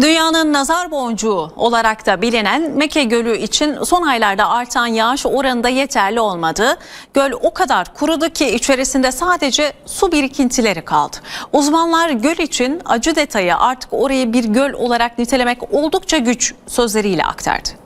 Dünyanın nazar boncuğu olarak da bilinen Mekke Gölü için son aylarda artan yağış oranında yeterli olmadı. Göl o kadar kurudu ki içerisinde sadece su birikintileri kaldı. Uzmanlar göl için acı detayı artık orayı bir göl olarak nitelemek oldukça güç sözleriyle aktardı.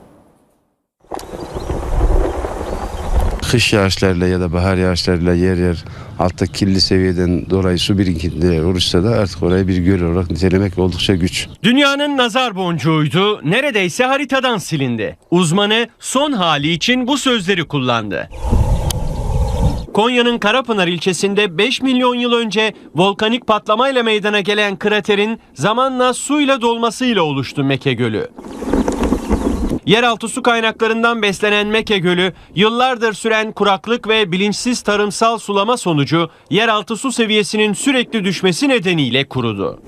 Kış yağışlarıyla ya da bahar yağışlarıyla yer yer altta kirli seviyeden dolayı su birikintileri oluşsa da artık orayı bir göl olarak nitelemek oldukça güç. Dünyanın nazar boncuğuydu, neredeyse haritadan silindi. Uzmanı son hali için bu sözleri kullandı. Konya'nın Karapınar ilçesinde 5 milyon yıl önce volkanik patlamayla meydana gelen kraterin zamanla suyla dolmasıyla oluştu Meke Gölü. Yeraltı su kaynaklarından beslenen Meke Gölü, yıllardır süren kuraklık ve bilinçsiz tarımsal sulama sonucu yeraltı su seviyesinin sürekli düşmesi nedeniyle kurudu.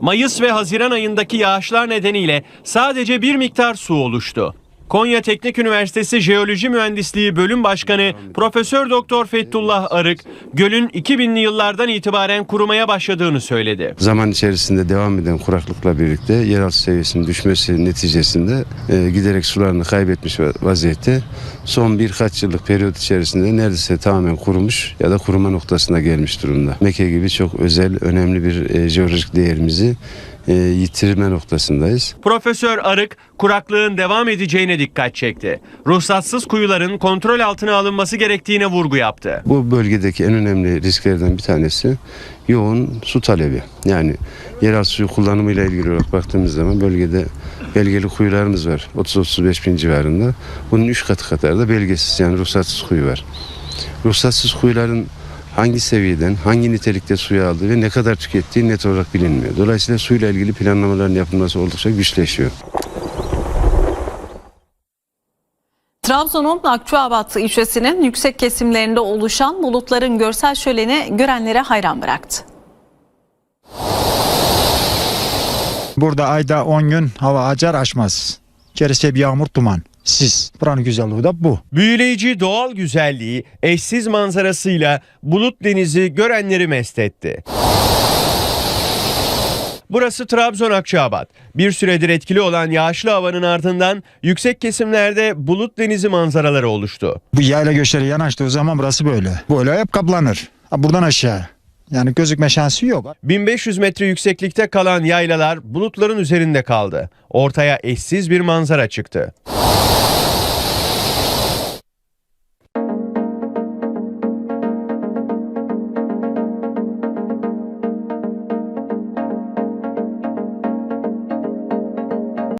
Mayıs ve Haziran ayındaki yağışlar nedeniyle sadece bir miktar su oluştu. Konya Teknik Üniversitesi Jeoloji Mühendisliği Bölüm Başkanı Profesör Doktor Fethullah Arık, gölün 2000'li yıllardan itibaren kurumaya başladığını söyledi. Zaman içerisinde devam eden kuraklıkla birlikte yeraltı seviyesinin düşmesi neticesinde e, giderek sularını kaybetmiş va- vaziyette. Son birkaç yıllık periyot içerisinde neredeyse tamamen kurumuş ya da kuruma noktasına gelmiş durumda. Mekke gibi çok özel, önemli bir e, jeolojik değerimizi yitirme noktasındayız. Profesör Arık, kuraklığın devam edeceğine dikkat çekti. Ruhsatsız kuyuların kontrol altına alınması gerektiğine vurgu yaptı. Bu bölgedeki en önemli risklerden bir tanesi yoğun su talebi. Yani yeraltı suyu kullanımıyla ilgili olarak baktığımız zaman bölgede belgeli kuyularımız var. 30-35 bin civarında. Bunun 3 katı kadar da belgesiz yani ruhsatsız kuyu var. Ruhsatsız kuyuların hangi seviyeden, hangi nitelikte suyu aldığı ve ne kadar tükettiği net olarak bilinmiyor. Dolayısıyla suyla ilgili planlamaların yapılması oldukça güçleşiyor. Trabzon'un Akçaabat ilçesinin yüksek kesimlerinde oluşan bulutların görsel şöleni görenlere hayran bıraktı. Burada ayda 10 gün hava acar açmaz. İçerisi bir yağmur duman. Sis. Buranın güzelliği de bu. Büyüleyici doğal güzelliği, eşsiz manzarasıyla bulut denizi görenleri mest etti. Burası Trabzon Akçaabat. Bir süredir etkili olan yağışlı havanın ardından yüksek kesimlerde bulut denizi manzaraları oluştu. Bu yayla göçleri yanaştığı zaman burası böyle. Böyle hep kaplanır. Ha, buradan aşağı. Yani gözükme şansı yok. 1500 metre yükseklikte kalan yaylalar bulutların üzerinde kaldı. Ortaya eşsiz bir manzara çıktı.